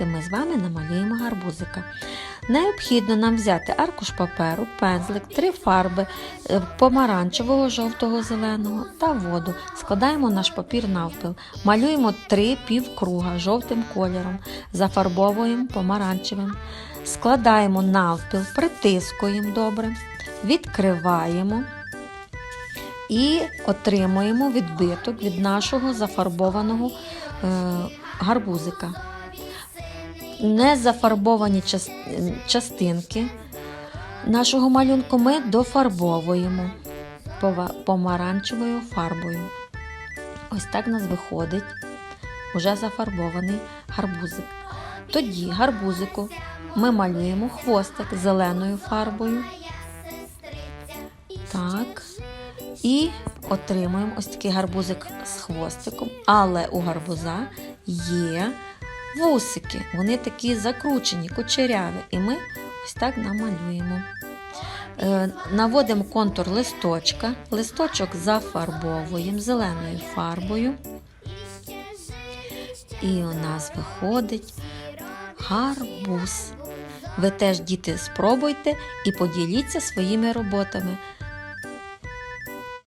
діти, ми з вами намалюємо гарбузика. Необхідно нам взяти аркуш паперу, пензлик, три фарби е, помаранчевого, жовтого, зеленого та воду. Складаємо наш папір навпіл. Малюємо три півкруга жовтим кольором, зафарбовуємо помаранчевим. Складаємо навпіл, притискуємо добре, відкриваємо і отримуємо відбиток від нашого зафарбованого е, гарбузика. Незафарбовані час- частинки нашого малюнку ми дофарбовуємо помаранчевою фарбою. Ось так у нас виходить уже зафарбований гарбузик. Тоді гарбузику ми малюємо хвостик зеленою фарбою. Так. І отримуємо ось такий гарбузик з хвостиком, але у гарбуза є вусики. Вони такі закручені, кучеряві. І ми ось так намалюємо. Е, Наводимо контур листочка, листочок зафарбовуємо зеленою фарбою. І у нас виходить гарбуз. Ви теж, діти, спробуйте і поділіться своїми роботами.